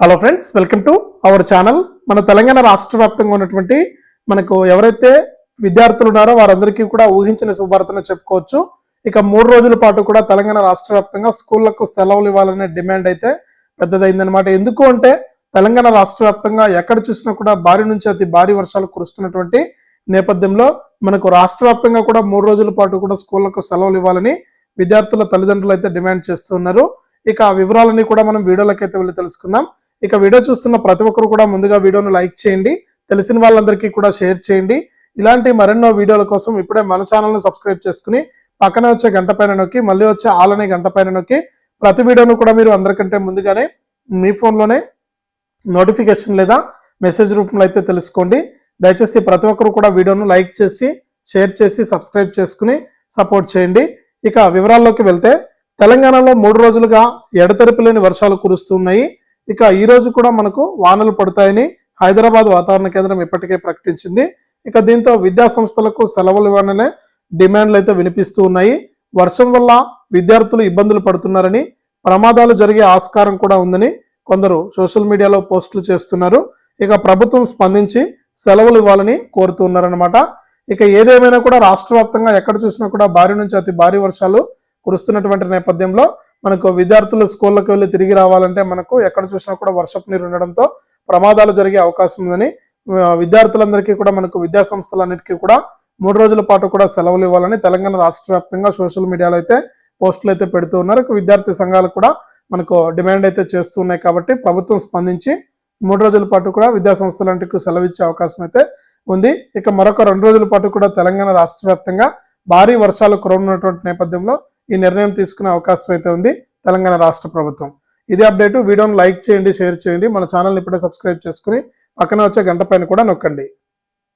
Hello friends welcome to our channel మన తెలంగాణ రాష్ట్ర వ్యాప్తంగా ఉన్నటువంటి మనకు ఎవరైతే విద్యార్థులు ఉన్నారో వారందరికీ కూడా ఊహించిన శుభార్తను చెప్పుకోవచ్చు. ఇక మూడు రోజుల పాటు కూడా తెలంగాణ రాష్ట్ర వ్యాప్తంగా స్కూళ్ళకు సెలవులు ఇవ్వాలనే డిమాండ్ అయితే పెద్దదైందనమాట ఎందుకు అంటే తెలంగాణ రాష్ట్ర వ్యాప్తంగా ఎక్కడ చూసినా కూడా భారీ నుంచి అతి భారీ వర్షాలు కురుస్తున్నటువంటి నేపథ్యంలో మనకు రాష్ట్ర వ్యాప్తంగా కూడా మూడు రోజుల పాటు కూడా స్కూళ్ళకు సెలవులు ఇవ్వాలని విద్యార్థుల తల్లిదండ్రులు అయితే డిమాండ్ చేస్తున్నారు. ఇక ఆ వివరాలని కూడా మనం వీడియోలకైతే వెళ్ళి తెలుసుకుందాం. ఇక వీడియో చూస్తున్న ప్రతి ఒక్కరు కూడా ముందుగా వీడియోను లైక్ చేయండి. తెలిసిన వాళ్ళందరికీ కూడా షేర్ చేయండి. ఇలాంటి మరెన్నో వీడియోల కోసం ఇప్పుడే మన ఛానల్ను సబ్స్క్రైబ్ చేసుకుని పక్కనే వచ్చే గంట పైన నొక్కి మళ్ళీ వచ్చే ఆల్ అనే గంట పైన నొక్కి ప్రతి వీడియోను కూడా మీరు అందరికంటే ముందుగానే మీ ఫోన్లోనే నోటిఫికేషన్ లేదా మెసేజ్ రూపంలో అయితే తెలుసుకోండి. దయచేసి ప్రతి ఒక్కరు కూడా వీడియోను లైక్ చేసి షేర్ చేసి సబ్స్క్రైబ్ చేసుకుని సపోర్ట్ చేయండి. ఇక వివరాల్లోకి వెళ్తే తెలంగాణలో మూడు రోజులుగా ఎడతెరిపి లేని వర్షాలు కురుస్తున్నాయి ఇక ఈ రోజు కూడా మనకు వానలు పడతాయని హైదరాబాద్ వాతావరణ కేంద్రం ఇప్పటికే ప్రకటించింది. ఇక దీంతో విద్యా సంస్థలకు సెలవులు ఇవ్వాలనే డిమాండ్లు అయితే వినిపిస్తూ ఉన్నాయి. వర్షం వల్ల విద్యార్థులు ఇబ్బందులు పడుతున్నారని ప్రమాదాలు జరిగే ఆస్కారం కూడా ఉందని కొందరు సోషల్ మీడియాలో పోస్టులు చేస్తున్నారు. ఇక ప్రభుత్వం స్పందించి సెలవులు ఇవ్వాలని కోరుతున్నారనమాట ఇక ఏదేమైనా కూడా రాష్ట్ర వ్యాప్తంగా ఎక్కడ చూసినా కూడా భారీ నుంచి అతి భారీ వర్షాలు కురుస్తున్నటువంటి నేపథ్యంలో మనకు విద్యార్థులు స్కూళ్ళకి వెళ్ళి తిరిగి రావాలంటే మనకు ఎక్కడ చూసినా కూడా వర్షపు నీరు ఉండడంతో ప్రమాదాలు జరిగే అవకాశం ఉందని విద్యార్థులందరికీ కూడా మనకు విద్యా సంస్థలన్నిటికీ కూడా మూడు రోజుల పాటు కూడా సెలవులు ఇవ్వాలని తెలంగాణ రాష్ట్ర వ్యాప్తంగా సోషల్ మీడియాలో అయితే పోస్టులు అయితే పెడుతూ ఉన్నారు. విద్యార్థి సంఘాలు కూడా మనకు డిమాండ్ అయితే చేస్తున్నాయి కాబట్టి ప్రభుత్వం స్పందించి మూడు రోజుల పాటు కూడా విద్యా సంస్థలంటికి సెలవు ఇచ్చే అవకాశం అయితే ఉంది. ఇక మరొక రెండు రోజుల పాటు కూడా తెలంగాణ రాష్ట్ర వ్యాప్తంగా భారీ వర్షాలు కురవనున్నటువంటి నేపథ్యంలో ఈ నిర్ణయం తీసుకునే అవకాశం అయితే ఉంది తెలంగాణ రాష్ట్ర ప్రభుత్వం. ఇదే అప్డేట్ వీడియోను లైక్ చేయండి షేర్ చేయండి. మన ఛానల్ని ఇప్పుడే సబ్స్క్రైబ్ చేసుకుని పక్కన వచ్చే గంట పైన కూడా నొక్కండి.